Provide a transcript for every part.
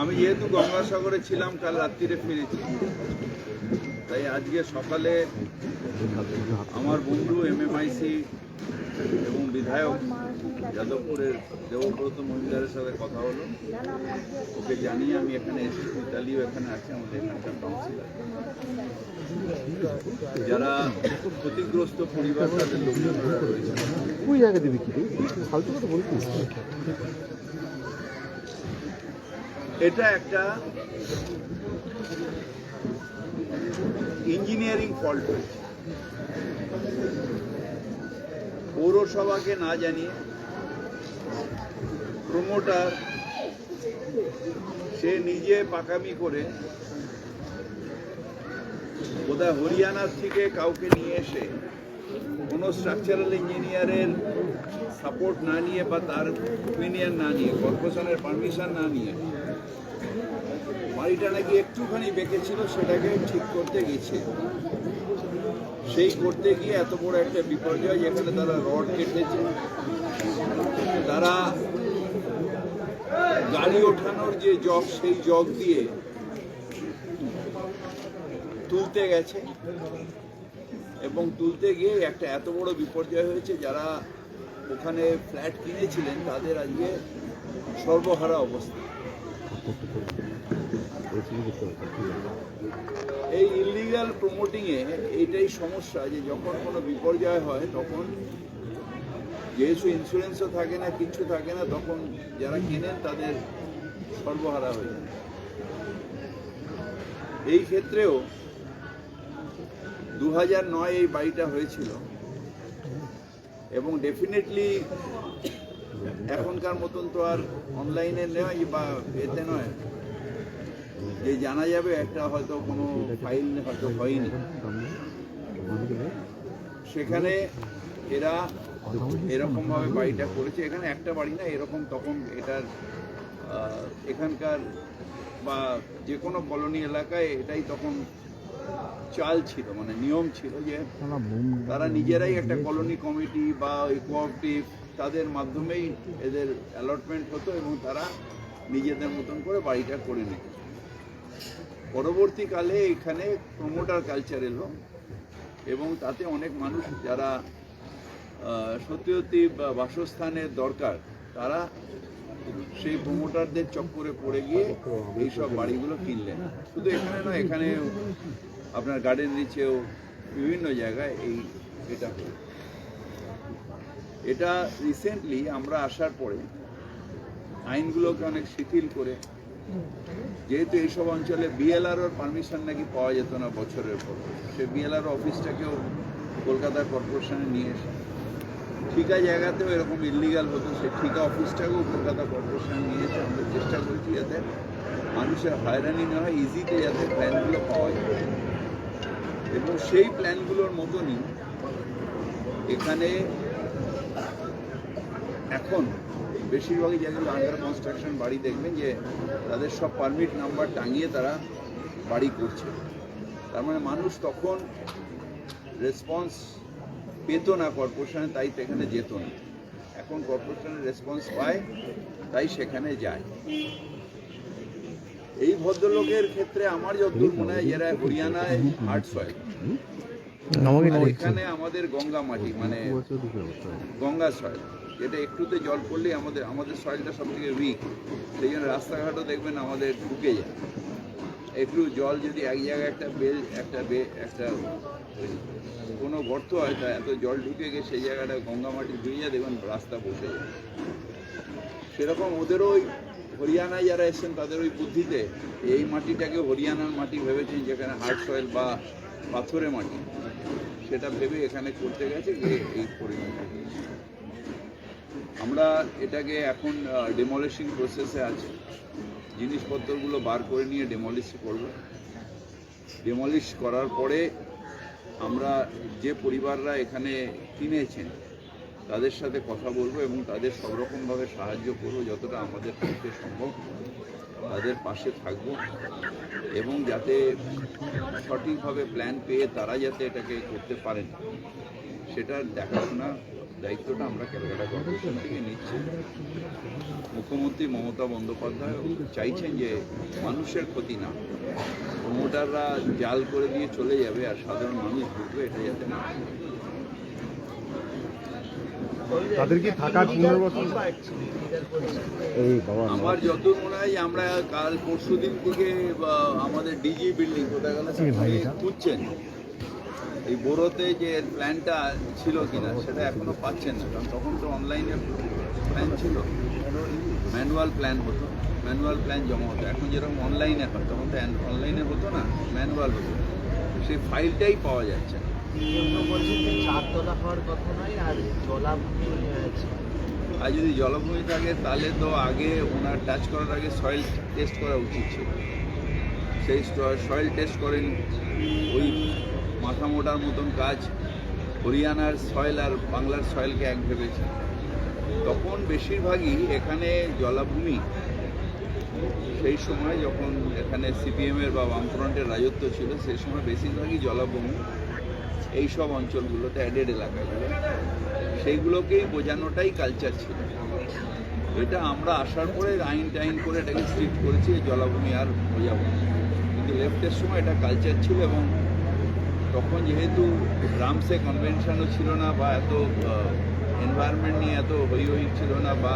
আমি যেহেতু গঙ্গাসাগরে ছিলাম, কাল রাত্রিরে ফিরেছি। তাই আজকে সকালে আমার বন্ধু এম এম এমএমআইসি এবং বিধায়ক যাদবপুরের দেবব্রত মহিলাদের সাথে কথা হলো। ওকে জানিয়ে আমি এখানে এসেছি মিতালিও এখানে আছে আমাদের এখানকার কাউন্সিলর যারা ক্ষতিগ্রস্ত পরিবার তাদের লোকজন ওই জায়গা দিবি কি? ফালতু কথা বলছিস এটা একটা ইঞ্জিনিয়ারিং ফল্ট হয়েছে। পৌরসভাকে না জানিয়ে প্রমোটার সে নিজে পাকামি করে বোধহয় হরিয়ানার থেকে কাউকে নিয়ে এসে কোনো স্ট্রাকচারাল ইঞ্জিনিয়ারের সাপোর্ট না নিয়ে বা তার ওপিনিয়ন না নিয়ে কর্পোরেশনের পারমিশন না নিয়ে বাড়িটা নাকি একটুখানি বেঁকেছিল সেটাকে ঠিক করতে গেছে। সেই করতে গিয়ে এত বড় একটা বিপর্যয় যেখানে তারা রড কেটেছে। তারা গাড়ি ওঠানোর যে জগ, সেই জগ দিয়ে তুলতে গেছে এবং তুলতে গিয়ে একটা এত বড় বিপর্যয় হয়েছে, যারা ওখানে ফ্ল্যাট কিনেছিলেন, তাদের আজকে সর্বহারা অবস্থা। এই ইলিগাল প্রমোটিংয়ে এইটাই সমস্যা যে যখন কোনো বিপর্যয় হয়, তখন যেহেতু ইন্স্যুরেন্সও থাকে না, কিছু থাকে না, তখন যারা কেনেন তাদের সর্বহারা হয়ে যায়। এই ক্ষেত্রেও দু নয় এই বাড়িটা হয়েছিল এবং ডেফিনেটলি এখনকার মতন তো আর অনলাইনে নয় বা এতে নয়। যে জানা যাবে একটা হয়তো কোনো ফাইল হয়তো হয়নি। সেখানে এরা এরকমভাবে বাড়িটা করেছে। এখানে একটা বাড়ি না, এরকম তখন এটার এখানকার বা যে কোনো কলোনি এলাকায় এটাই তখন চাল ছিল মানে নিয়ম ছিল যে তারা নিজেরাই একটা কলোনি কমিটি বা কোঅপারেটিভ তাদের মাধ্যমেই এদের অ্যালটমেন্ট হতো এবং তারা নিজেদের মতন করে বাড়িটা করে নিত। পরবর্তীকালে এখানে প্রমোটার কালচার এলো এবং তাতে অনেক মানুষ যারা সত্যি সত্যি বাসস্থানের দরকার, তারা সেই প্রমোটারদের চক্করে পড়ে গিয়ে এইসব বাড়িগুলো কিনলেন। শুধু এখানে নয়, এখানে আপনার গার্ডেন নিচেও বিভিন্ন জায়গায় এই এটা এটা রিসেন্টলি আমরা আসার পরে আইনগুলোকে অনেক শিথিল করে যেহেতু এইসব অঞ্চলে বিএলআরওর পারমিশন নাকি পাওয়া যেত না বছরের পর সে বিএলআর অফিসটাকেও কলকাতা কর্পোরেশনে নিয়ে এসে ঠিকা জায়গাতেও এরকম ইলিগাল হতো, সে ঠিকা অফিসটাকেও কলকাতা কর্পোরেশনে নিয়ে এসে আমরা চেষ্টা করেছি যাতে মানুষের হয়রানি না হয় ইজিতে যাতে প্ল্যানগুলো পাওয়া যায়। এবং সেই প্ল্যানগুলোর মতনই এখানে এখন বেশিরভাগই যেগুলো আন্ডার কনস্ট্রাকশন বাড়ি দেখবেন যে তাদের সব পারমিট নাম্বার টাঙিয়ে তারা বাড়ি করছে। তার মানে মানুষ তখন রেসপন্স পেতো না কর্পোরেশনে তাই সেখানে যেত না। এখন কর্পোরেশনের রেসপন্স পায় তাই সেখানে যায়। এই ভদ্রলোকের ক্ষেত্রে আমার যতদূর মনে হয় যারা হরিয়ানায় হার্ট সয়েল এখানে আমাদের গঙ্গা মাটি মানে গঙ্গা সয়েল যেটা একটুতে জল পড়লেই আমাদের আমাদের সয়েলটা সব থেকে উইক সেই জন্য রাস্তাঘাটও দেখবেন আমাদের ঢুকে যায়। একটু জল যদি এক জায়গায় একটা বেল, একটা বে, একটা কোনো গর্ত হয়, তা এত জল ঢুকে গিয়ে সেই জায়গাটা গঙ্গা মাটি ধুয়ে যায়, দেখবেন রাস্তা বসে যায়। সেরকম ওদেরও ওই হরিয়ানায় যারা এসেছেন, তাদের ওই বুদ্ধিতে এই মাটিটাকে হরিয়ানার মাটি ভেবেছেন, যেখানে হার্ড সয়েল বা পাথরে মাটি। সেটা ভেবে এখানে করতে গেছে, গিয়ে এই হয়েছে। আমরা এটাকে এখন ডেমলিশিং প্রসেসে আছে। জিনিসপত্রগুলো বার করে নিয়ে ডেমলিশ করব। ডেমলিশ করার পরে আমরা যে পরিবাররা এখানে কিনেছেন, তাদের সাথে কথা বলব এবং তাদের সব রকমভাবে সাহায্য করব যতটা আমাদের পক্ষে সম্ভব। তাদের পাশে থাকব এবং যাতে সঠিকভাবে প্ল্যান পেয়ে তারা যাতে এটাকে করতে পারেন সেটার দেখাশোনা দায়িত্বটা আমরা ক্যালকাটা কর্পোরেশন থেকে নিচ্ছি। মুখ্যমন্ত্রী মমতা বন্দ্যোপাধ্যায় চাইছেন যে মানুষের ক্ষতি না প্রমোটাররা জাল করে দিয়ে চলে যাবে আর সাধারণ মানুষ ঢুকবে এটা যাতে না তাদের কি থাকার পুনর্বাসন আমার যতদূর মনে হয় আমরা কাল পরশু দিন থেকে বা আমাদের ডিজি বিল্ডিং কোথায় গেল খুঁজছেন। এই বোরোতে যে প্ল্যানটা ছিল কিনা সেটা এখনও পাচ্ছেন না কারণ তখন তো অনলাইনে প্ল্যান ছিল। ম্যানুয়াল প্ল্যান হতো ম্যানুয়াল প্ল্যান জমা হতো। এখন যেরকম অনলাইনে হয় তখন তো অনলাইনে হতো না ম্যানুয়াল হতো। সেই ফাইলটাই পাওয়া যাচ্ছে না। চারতলা হওয়ার কথা নয় আর জলাভূমি আর যদি জলভূমি থাকে তাহলে তো আগে ওনার টাচ করার আগে সয়েল টেস্ট করা উচিত ছিল। সেই সয়েল টেস্ট করেন ওই মাথা মোটার মতন কাজ হরিয়ানার সয়েল আর বাংলার সয়েলকে এক ভেবেছে। তখন বেশিরভাগই এখানে জলাভূমি। সেই সময় যখন এখানে সিপিএমের বা বামফ্রন্টের রাজত্ব ছিল, সেই সময় বেশিরভাগই জলাভূমি এই সব অঞ্চলগুলোতে অ্যাডেড এলাকাগুলো সেইগুলোকেই বোঝানোটাই কালচার ছিল। এটা আমরা আসার পরে আইন টাইন করে এটাকে স্ট্রিক্ট করেছি জলাভূমি আর বোঝাবো কিন্তু লেফটের সময় এটা কালচার ছিল এবং তখন যেহেতু রামসে কনভেনশনও ছিল না বা এত এনভায়রনমেন্ট নিয়ে এত হই হই ছিল না বা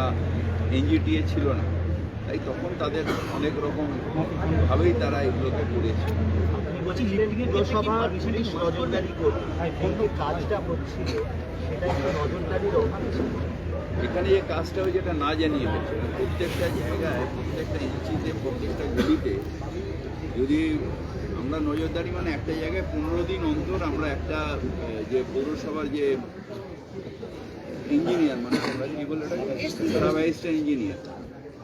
এনজিটিএ ছিল না তাই তখন তাদের অনেক রকম ভাবেই তারা এগুলোকে করেছে। বলছি পুরসভা পুলিশ নজরদারি করবে। এই যে কাজটা হচ্ছিল সেটা একটু নজরদারির অভাব ছিল এখানে যে কাজটা হয়েছে এটা না জানিয়ে হয়েছে প্রত্যেকটা জায়গায় প্রত্যেকটা ইঞ্চিতে প্রত্যেকটা গলিতে যদি আমরা নজরদারি মানে একটা জায়গায় পনেরো দিন অন্তর আমরা একটা যে পৌরসভার যে ইঞ্জিনিয়ার মানে আমরা কি বলে ইঞ্জিনিয়ার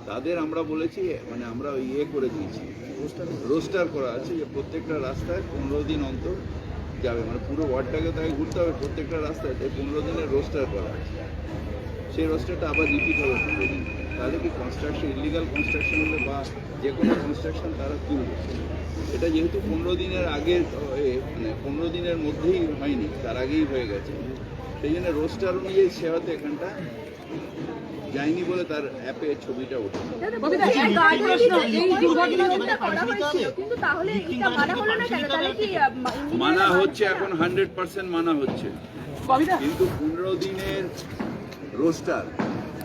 তাদের আমরা বলেছি মানে আমরা ওই ইয়ে করে দিয়েছি। রোস্টার করা আছে যে প্রত্যেকটা রাস্তায় পনেরো দিন অন্তর যাবে। মানে পুরো ওয়ার্ডটাকে তাকে ঘুরতে হবে প্রত্যেকটা রাস্তায়, তাই পনেরো দিনের রোস্টার করা আছে। সেই রোস্টারটা আবার রিপিট হবে পনেরো দিন। তাহলে কি কনস্ট্রাকশন ইলিগাল কনস্ট্রাকশন হলে বা যে কোনো কনস্ট্রাকশন তারা তুলবে? এটা যেহেতু পনেরো দিনের আগে মানে পনেরো দিনের মধ্যেই হয়নি তার আগেই হয়ে গেছে। সেই জন্য রোস্টার অনুযায়ী সে হয়তো এখানটা যায়নি বলে তার অ্যাপে ছবিটা ওঠে মানা হলো না কেন? তাহলে কি, আহ, ইঞ্জিনিয়াররা মানা মানছে হচ্ছে? এখন হান্ড্রেড পার্সেন্ট মানা হচ্ছে। কিন্তু পনেরো দিনের রোস্টার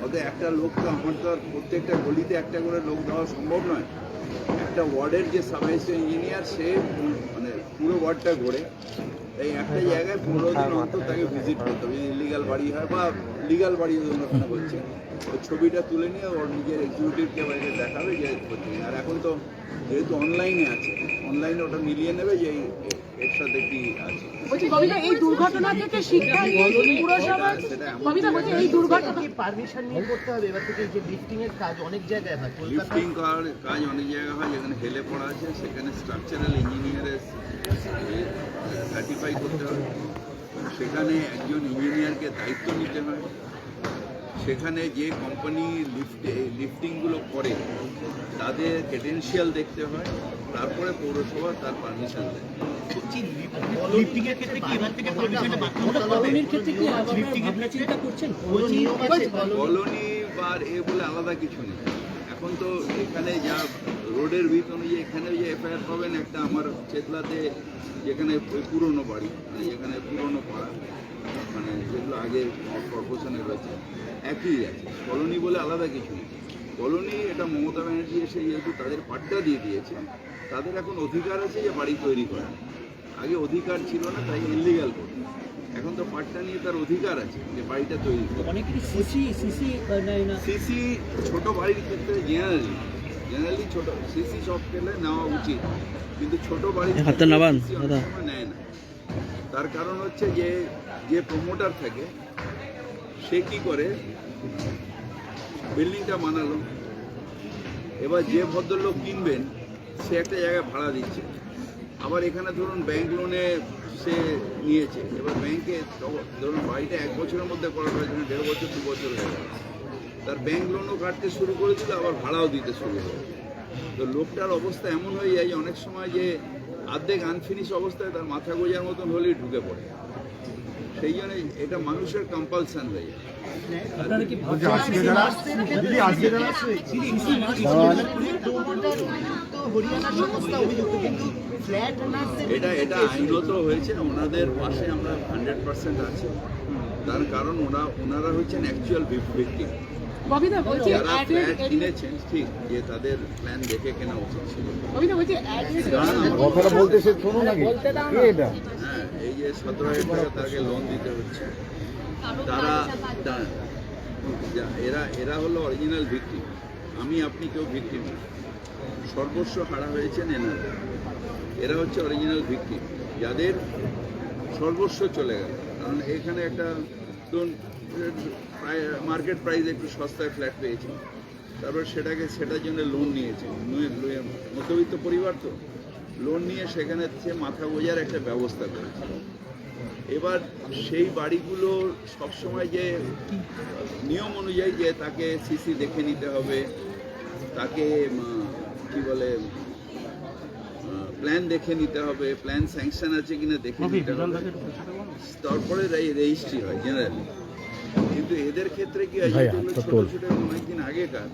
ওতে একটা লোক তো আমার তো আর প্রত্যেকটা গলিতে একটা করে লোক দেওয়া সম্ভব নয়। একটা ওয়ার্ডের যে সাব ইঞ্জিনিয়ার, সে মানে পুরো ওয়ার্ডটা ঘোরে। এই একটা জায়গায় পনেরো দিন অন্তর তাকে ভিজিট করতে হবে। ইলিগাল বাড়ি হয় বা লিগাল বাড়ি ওখানে বলছে ওই ছবিটা তুলে নিয়ে ওর নিজের এক্সিকিউটিভকে বাইরে দেখাবে যে আর এখন তো যেহেতু অনলাইনে আছে অনলাইনে ওটা মিলিয়ে নেবে যে এর সাথে কি আছে। বলছি কবিতা এই দুর্ঘটনা থেকে শিক্ষা নিয়ে পুরসভা কবিতা বলছি এই দুর্ঘটনা পারমিশন নিয়ে করতে হবে। এবার থেকে যে লিফটিং এর কাজ অনেক জায়গায় হয়। লিফটিং কাজ অনেক জায়গায় হয় যেখানে হেলে পড়া আছে সেখানে স্ট্রাকচারাল ইঞ্জিনিয়ারের সার্টিফাই করতে হয় সেখানে একজন ইঞ্জিনিয়ারকে দায়িত্ব নিতে হয়। সেখানে যে কোম্পানি লিফটে লিফটিংগুলো করে তাদের ক্রেডেন্সিয়াল দেখতে হয় তারপরে পৌরসভা তার পারমিশন দেয়। কলোনি বা এ বলে আলাদা কিছু নেই। এখন তো এখানে যা রোডের ভিত অনুযায়ী এখানে যে এফআইআর পাবেন একটা আমার চেতলাতে যেখানে ওই পুরনো বাড়ি যেখানে পুরনো পাড়া। মানে যেগুলো আগে কর্পোরেশনে রয়েছে একই আছে। কলোনি বলে আলাদা কিছু নেই। কলোনি এটা মমতা ব্যানার্জি এসে যেহেতু তাদের পাট্টা দিয়ে দিয়েছে তাদের এখন অধিকার আছে যে বাড়ি তৈরি করা আগে অধিকার ছিল না তাই ইলিগাল করতো এখন তো পাট্টা নিয়ে তার অধিকার আছে যে বাড়িটা তৈরি করে সিসি সিসি সিসি ছোট বাড়ির ক্ষেত্রে জেনারেলি জেনারেলি ছোট সিসি সব ক্ষেত্রে নেওয়া উচিত। কিন্তু ছোট। সময় নেয় না। তার কারণ হচ্ছে যে যে প্রমোটার থাকে, সে কি করে? বিল্ডিংটা বানালো। এবার যে ভদ্রলোক কিনবেন, সে একটা জায়গায় ভাড়া দিচ্ছে। আবার এখানে ধরুন ব্যাংক লোনে সে নিয়েছে। এবার ব্যাংকে ধরুন বাড়িটা এক বছরের মধ্যে করার জন্য দেড় বছর, দু বছর হয়ে গেল। তার ব্যাংক লোনও কাটতে শুরু করে দিল আবার ভাড়াও দিতে শুরু করে তো লোকটার অবস্থা এমন হয়ে যায় যে, অনেক সময় যে অর্ধেক আনফিনিশ অবস্থায় তার মাথা গোজার মতন হলেই ঢুকে পড়ে। সেই জন্য এটা মানুষের কম্পালশন হয়ে যায় আপনারা কি বলছি আজকে যারা দিদি আজকে যারা তো হরিয়ানা সংস্থা অভিযুক্ত কিন্তু ফ্ল্যাট ওনারদের এটা এটা আইনত হয়েছে ওনাদের পাশে আমরা হান্ড্রেড পার্সেন্ট আছি তার কারণ ওরা ওনারা হচ্ছেন অ্যাকচুয়াল ভিক্টিম ববিদা বলছি যারা অ্যাডের কিনেছেন ঠিক যে তাদের প্ল্যান দেখে কেনা উচিত ছিল। ববিদা বলছি অ্যাডের কথাটা বলতে সে শোনো নাকি? কে এটা? হ্যাঁ এই যে সতেরো হাজার টাকা তাকে লোন দিতে হচ্ছে। তারা এরা এরা হলো অরিজিনাল ভিক্টিম আমি আপনি কেউ ভিক্টিম সর্বস্ব হারা হয়েছেন এনাদের এরা হচ্ছে অরিজিনাল ভিক্টিম যাদের সর্বস্ব চলে গেল। কারণ এখানে একটা ধরুন মার্কেট প্রাইস একটু সস্তায় ফ্ল্যাট পেয়েছি। তারপর সেটাকে সেটার জন্য লোন নিয়েছে। নিয়ে- নিয়ে- মধ্যবিত্ত পরিবার তো। লোন নিয়ে সেখানে মাথা বোঝার একটা ব্যবস্থা করেছে। এবার সেই বাড়িগুলো সবসময় যে নিয়ম অনুযায়ী যে তাকে সিসি দেখে নিতে হবে তাকে কি বলে প্ল্যান দেখে নিতে হবে প্ল্যান স্যাংশন আছে কিনা দেখে নিতে হবে। তারপরে রেজিস্ট্রি হয় জেনারেলি কিন্তু এদের ক্ষেত্রে কি হয় ছোট ছোট অনেকদিন আগেকার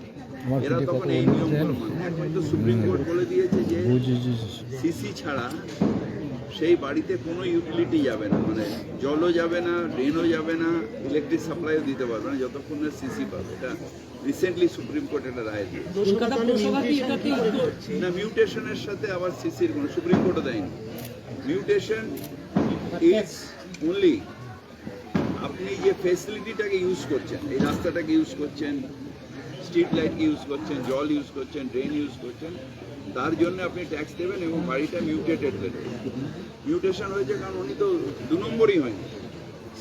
এরা তখন এই নিয়মগুলো মানে এখন তো সুপ্রিম কোর্ট বলে দিয়েছে যে সিসি ছাড়া সেই বাড়িতে কোনো ইউটিলিটি যাবে না। মানে জলও যাবে না ড্রেনও যাবে না ইলেকট্রিক সাপ্লাইও দিতে পারবে না যতক্ষণ না সিসি পাবে। এটা রিসেন্টলি সুপ্রিম কোর্ট এটা রায় দিয়েছে। না মিউটেশনের সাথে আবার সিসির কোনো সুপ্রিম কোর্টও দেয়নি। মিউটেশন ইজ অনলি আপনি যে ফেসিলিটিটাকে ইউজ করছেন, এই রাস্তাটাকে ইউজ করছেন স্ট্রিট লাইটকে ইউজ করছেন, জল ইউজ করছেন ড্রেন ইউজ করছেন, তার জন্য আপনি ট্যাক্স দেবেন এবং বাড়িটা মিউটেটেড দেবেন। মিউটেশন হয়েছে কারণ উনি তো দু নম্বরই হয়নি।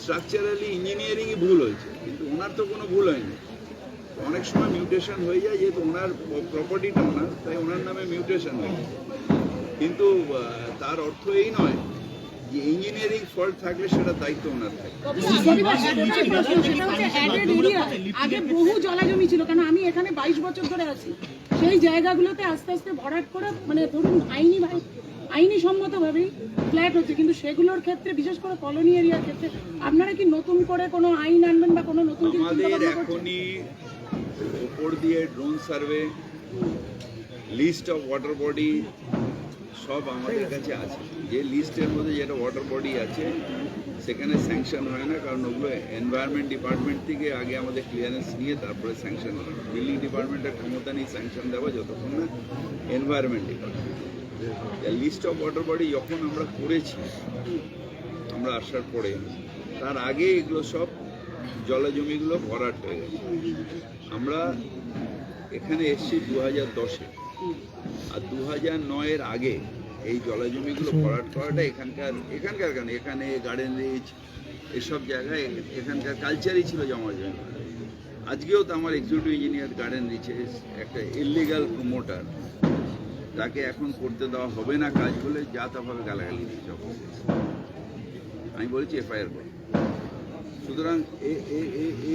স্ট্রাকচারালি ইঞ্জিনিয়ারিংই ভুল হয়েছে, কিন্তু ওনার তো কোনো ভুল হয়নি। অনেক সময় মিউটেশন হয়ে যায়, যেহেতু ওনার প্রপার্টিটা ওনার, তাই ওনার নামে মিউটেশন হয়ে কিন্তু তার অর্থ এই নয় যে ইঞ্জিনিয়ারিং ফল্ট থাকলে সেটা দায়িত্ব ওনার আগে বহু জলাজমি ছিল কারণ আমি এখানে বাইশ বছর ধরে আছি সেই জায়গাগুলোতে আস্তে আস্তে ভরাট করে মানে ধরুন আইনি ভাই আইনি সম্মতভাবেই ফ্ল্যাট হচ্ছে কিন্তু সেগুলোর ক্ষেত্রে বিশেষ করে কলোনি এরিয়ার ক্ষেত্রে আপনারা কি নতুন করে কোনো আইন আনবেন বা কোনো নতুন কিছু আমাদের এখনই উপর দিয়ে drone survey list of water body সব আমাদের কাছে আছে। যে লিস্টের মধ্যে যেটা ওয়াটার বডি আছে, সেখানে স্যাংশন হয় না, কারণ ওগুলো এনভায়রনমেন্ট ডিপার্টমেন্ট থেকে আগে আমাদের ক্লিয়ারেন্স নিয়ে তারপরে স্যাংশন হয়। বিল্ডিং ডিপার্টমেন্টের ক্ষমতা নিয়ে স্যাংশন দেওয়া যতক্ষণ না environment department list of water body যখন আমরা করেছি, আমরা আসার পরে, তার আগে এগুলো সব জলজমিগুলো ভরাট হয়ে গেছে। আমরা এখানে এসেছি দু হাজার দশে। দু হাজার নয়ের আগে এই জলজমিগুলো ভরাট করাটা এখানকার এখানকার কেন? এখানে গার্ডেন রিচ এসব জায়গায় এখানকার কালচারই ছিল জমা জমি আজকেও তো আমার এক্সিকিউটিভ ইঞ্জিনিয়ার গার্ডেন রিচে একটা ইলিগাল প্রমোটার তাকে এখন করতে দেওয়া হবে না কাজ বলে যা তাভাবে গালাগালি দিচ্ছে অফিসে আমি বলেছি এফআইআর করো। সুতরাং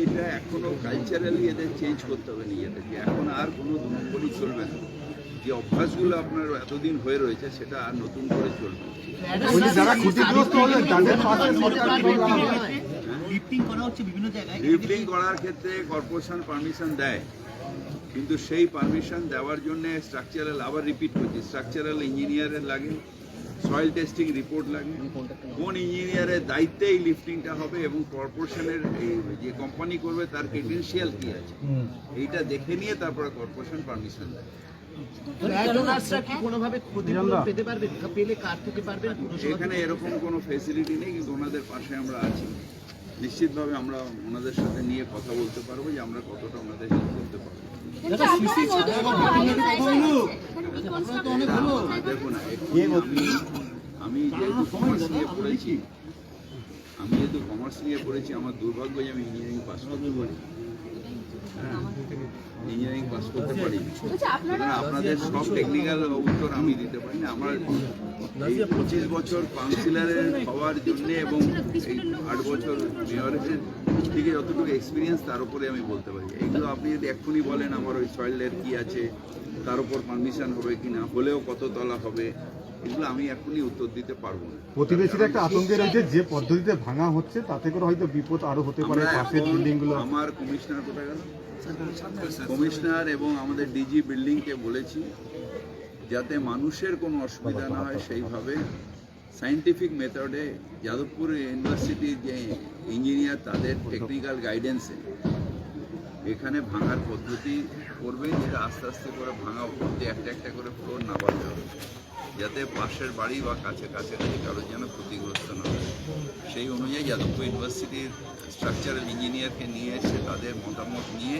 এটা এখনও কালচারালি এদের চেঞ্জ করতে হবে নিজেদেরকে। এখন আর কোনো দু নম্বরই চলবে না। যে অভ্যাসগুলো আপনার এতদিন হয়ে রয়েছে সেটা আর নতুন করে চলবে। না। যারা ক্ষতিগ্রস্ত হলেন তাদের পাশে সরকার লিফটিং করা হচ্ছে বিভিন্ন জায়গায়। রিফলিং করার ক্ষেত্রে কর্পোরেশন পারমিশন দেয় কিন্তু সেই পারমিশন দেওয়ার জন্য স্ট্রাকচারাল আবার রিপিট করছি স্ট্রাকচারাল ইঞ্জিনিয়ারের লাগে সয়েল টেস্টিং রিপোর্ট লাগে। কোন ইঞ্জিনিয়ারের দায়িত্বে এই লিফটিংটা হবে এবং কর্পোরেশনের যে কোম্পানি করবে তার ক্রেডেন্সিয়াল কি আছে? এইটা দেখে নিয়ে তারপরে কর্পোরেশন পারমিশন দেয়। এখানে এরকম কোনো ফেসিলিটি নেই কিন্তু ওনাদের পাশে আমরা আছি। নিশ্চিতভাবে আমরা ওনাদের সাথে নিয়ে কথা বলতে পারব যে আমরা কতটা ওনাদের হেল্প করতে পারব। দেখুন আমি যেহেতু কমার্স নিয়ে পড়েছি আমি যেহেতু কমার্স নিয়ে পড়েছি আমার দুর্ভাগ্য যে আমি ইঞ্জিনিয়ারিং পাস করতে পারি ইঞ্জিনিয়ারিং পাস করতে পারি। আপনাদের সব টেকনিক্যাল উত্তর আমি দিতে পারি। না আমার এই পঁচিশ বছর কাউন্সিলরের হওয়ার জন্য এবং এই আট বছর মেয়রের থেকে যতটুকু এক্সপিরিয়েন্স তার উপরে আমি বলতে পারি। এইগুলো আপনি যদি এক্ষুনি বলেন আমার ওই সয়েলের কি আছে তার উপর পারমিশন হবে কি না হলেও কত তলা হবে এগুলো আমি এখনই উত্তর দিতে পারব না। প্রতিবেশীরা একটা আতঙ্কে রয়েছে যে পদ্ধতিতে ভাঙা হচ্ছে তাতে করে হয়তো বিপদ আরও হতে পারে পাশের এখন বিল্ডিংগুলো। আমার কমিশনার কোথায় গেল? কমিশনার এবং আমাদের ডিজি বিল্ডিংকে বলেছি যাতে মানুষের কোনো অসুবিধা না হয় সেইভাবে সাইন্টিফিক মেথডে যাদবপুর ইউনিভার্সিটির যে ইঞ্জিনিয়ার তাদের টেকনিক্যাল গাইডেন্সে এখানে ভাঙার পদ্ধতি করবে, যেটা আস্তে আস্তে করে ভাঙা উপর দিয়ে একটা একটা করে ফ্লোর নামাতে হবে। যাতে পাশের বাড়ি বা কাছে কাছাকাছি কারোর যেন ক্ষতিগ্রস্ত না হয়। সেই অনুযায়ী যাদবপুর ইউনিভার্সিটির স্ট্রাকচারাল ইঞ্জিনিয়ারকে নিয়ে এসে তাদের মতামত নিয়ে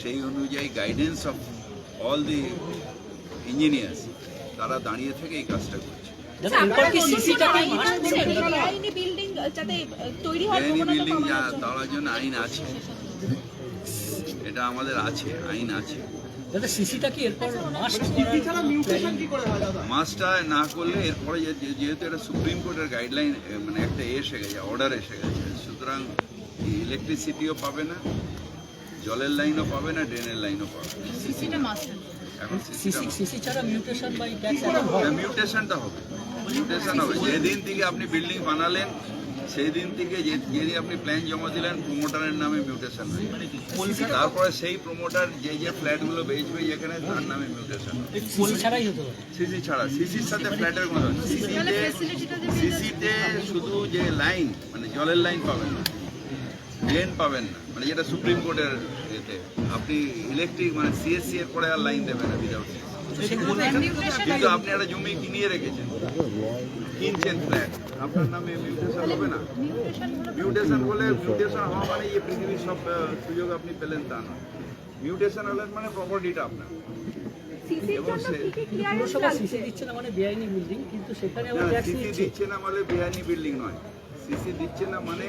সেই অনুযায়ী guidance of all the engineers তারা দাঁড়িয়ে থেকে এই কাজটা করছে। বিল্ডিং জন্য। তার জন্য আইন আছে। এটা আমাদের আছে আইন আছে। দাদা সিসিটা কি এরপর মাস্ট মাসটা না করলে এরপরে যেহেতু এটা সুপ্রিম কোর্টের গাইডলাইন মানে একটা এসে গেছে অর্ডার এসে গেছে। সুতরাং ইলেকট্রিসিটিও পাবে না জলের লাইনও পাবে না ড্রেনের লাইনও পাবে না। এখন সিসি ছাড়া মিউটেশন ট্যাক্স মিউটেশনটা হবে। মিউটেশন হবে। যেদিন থেকে আপনি বিল্ডিং বানালেন সেই দিন থেকে যে যেদিন আপনি প্ল্যান জমা দিলেন প্রোমোটারের নামে মিউটেশন হয়ে যাবে। তারপরে সেই প্রোমোটার যে যে ফ্ল্যাটগুলো বেচবে যেখানে তার নামে মিউটেশন সিসি ছাড়া। সিসির সাথে ফ্ল্যাটের কোনো সিসিতে সিসিতে শুধু যে লাইন মানে জলের লাইন পাবেন না। ড্রেন পাবেন না। মানে যেটা সুপ্রিম কোর্টের এতে আপনি ইলেকট্রিক মানে সিএসসি এর পরে আর লাইন দেবেন না উইদাউট কিন্তু আপনি একটা জমি কিনিয়ে রেখেছেন। কিনছেন ফ্ল্যাট আপনার নামে মিউটেশন হবে না? মিউটেশন বলে মিউটেশন হওয়া মানে যে পৃথিবীর সব সুযোগ আপনি পেলেন তা না মিউটেশন হলেন মানে প্রপার্টিটা আপনার। দিচ্ছে না মানে বিল্ডিং দিচ্ছে। না মানে বেআইনি বিল্ডিং নয়। সিসি দিচ্ছে না মানে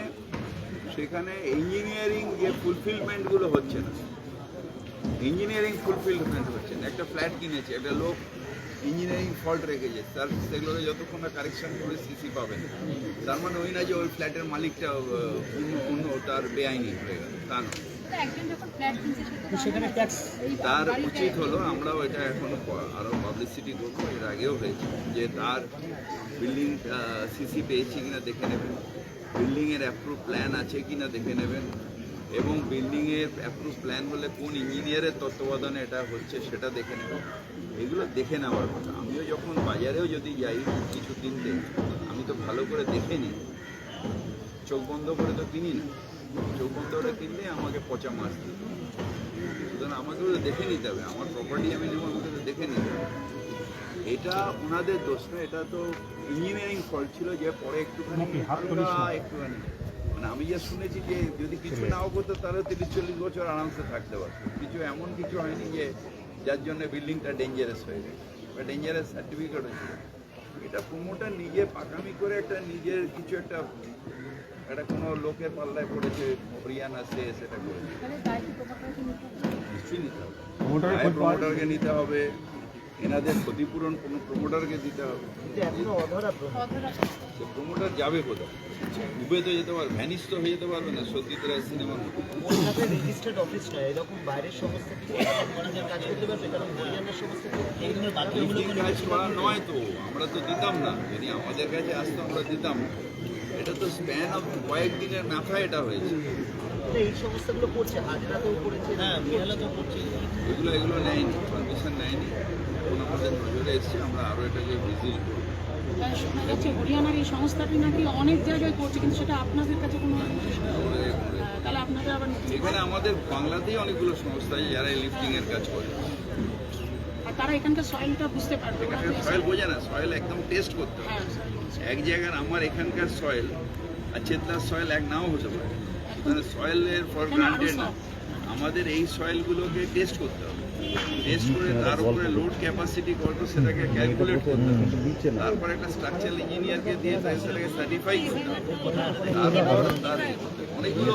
সেখানে ইঞ্জিনিয়ারিং যে ফুলফিলমেন্টগুলো হচ্ছে না। ইঞ্জিনিয়ারিং ফুলফিলমেন্ট হচ্ছে না। একটা ফ্ল্যাট কিনেছে একটা লোক ইঞ্জিনিয়ারিং ফল্ট রেখেছে তার সেগুলোকে যতক্ষণ না কারেকশন করে সিসি পাবে না। তার মানে ওই না যে ওই ফ্ল্যাটের মালিকটা অন্য অন্য তার বেআইনি হয়ে গেল। তা নয়। একজন যখন ফ্ল্যাট কিনছে সে তো সেখানে ট্যাক্স তার উচিত হলো আমরাও এটা এখন আরও পাবলিসিটি করব। এর আগেও হয়েছে যে তার বিল্ডিং সিসি পেয়েছি কিনা দেখে নেবেন। বিল্ডিংয়ের অ্যাপ্রুভ প্ল্যান আছে কিনা দেখে নেবেন। এবং বিল্ডিংয়ের অ্যাপ্রুভ প্ল্যান হলে কোন ইঞ্জিনিয়ারের তত্ত্বাবধানে এটা হচ্ছে সেটা দেখে নেবেন এগুলো দেখে নেওয়ার কথা। আমিও যখন বাজারেও যদি যাই কিছু কিনতে আমি তো ভালো করে দেখে নিই। চোখ বন্ধ করে তো কিনি না। চোখ বন্ধ করে কিনলে আমাকে পচা মাছ দিই সুতরাং আমাকে ওটা দেখে নিতে হবে। আমার প্রপার্টি আমি নেব আমাকে তো দেখে নিতে হবে। এটা ওনাদের দোষ না এটা তো ইঞ্জিনিয়ারিং ফল্ট ছিল যে পরে একটুখানি হালকা একটুখানি। মানে আমি যা শুনেছি যে যদি কিছু নাও করতো তাহলে তিরিশ চল্লিশ বছর আরামসে থাকতে পারতো। কিছু এমন কিছু হয়নি যে যার জন্য বিল্ডিংটা ডেঞ্জারাস হয়ে গেছে বা ডেঞ্জারাস সার্টিফিকেট হচ্ছে এটা প্রমোটার নিজে পাকামি করে একটা নিজের কিছু একটা একটা কোনো লোকের পাল্লায় পড়েছে হরিয়ানা সে সেটা করেছে। নিশ্চয়ই নিতে হবে। প্রমোটারকে নিতে হবে। এনাদের ক্ষতিপূরণ কোনো প্রমোটারকে দিতে হবে? সে প্রমোটার যাবে কোথায়? ডুবে তো যেতে পারবে ভ্যানিস তো হয়ে যেতে পারবে না সত্যি রায় রেজিস্টার্ড অফিস নয় এরকম বাইরের সমস্ত কাজ করতে পারবে কারণ হরিয়ানার সমস্ত কিছু এই ধরনের বাধ্যতামূলক লিফটিং কাজ করা নয় তো আমরা তো দিতাম না। যদি আমাদের কাছে আসতো আমরা দিতাম। না এটা তো স্প্যান অফ কয়েকদিনের মাথায় এটা হয়েছে। এই সমস্যাগুলো করছে হাজরাতেও করেছে হ্যাঁ বিহালাতেও করছে। এগুলো এগুলো নেয়নি পারমিশন নেয়নি। আমাদের নজরে এসছে আমরা আরও এটাকে ভিজিল করব তাই শোনা যাচ্ছে হরিয়ানার এই সংস্থাটি নাকি অনেক জায়গায় করছে কিন্তু সেটা আপনাদের কাছে কোনো আমাদের আহ, তাহলে আপনাদের আবার এখানে আমাদের বাংলাতেই অনেকগুলো সংস্থা আছে যারা এই লিফটিং এর কাজ করে। আর তারা এখানকার সয়েলটা বুঝতে পারবে এখানকার সয়েল বোঝে না সয়েল একদম টেস্ট করতে হ্যাঁ এক জায়গার আমার এখানকার সয়েল আর চেতলার সয়েল এক নাও হতে পারে। মানে সয়েলের ফর গ্রান্টেড না। আমাদের এই সয়েলগুলোকে টেস্ট করতে হবে। টেস্ট করে তার উপরে লোড ক্যাপাসিটি কত সেটাকে ক্যালকুলেট করতে হবে তারপর একটা স্ট্রাকচারাল ইঞ্জিনিয়ারকে দিয়ে তাকে সেটাকে সার্টিফাই করতে হবে তারপর তার অনেকগুলো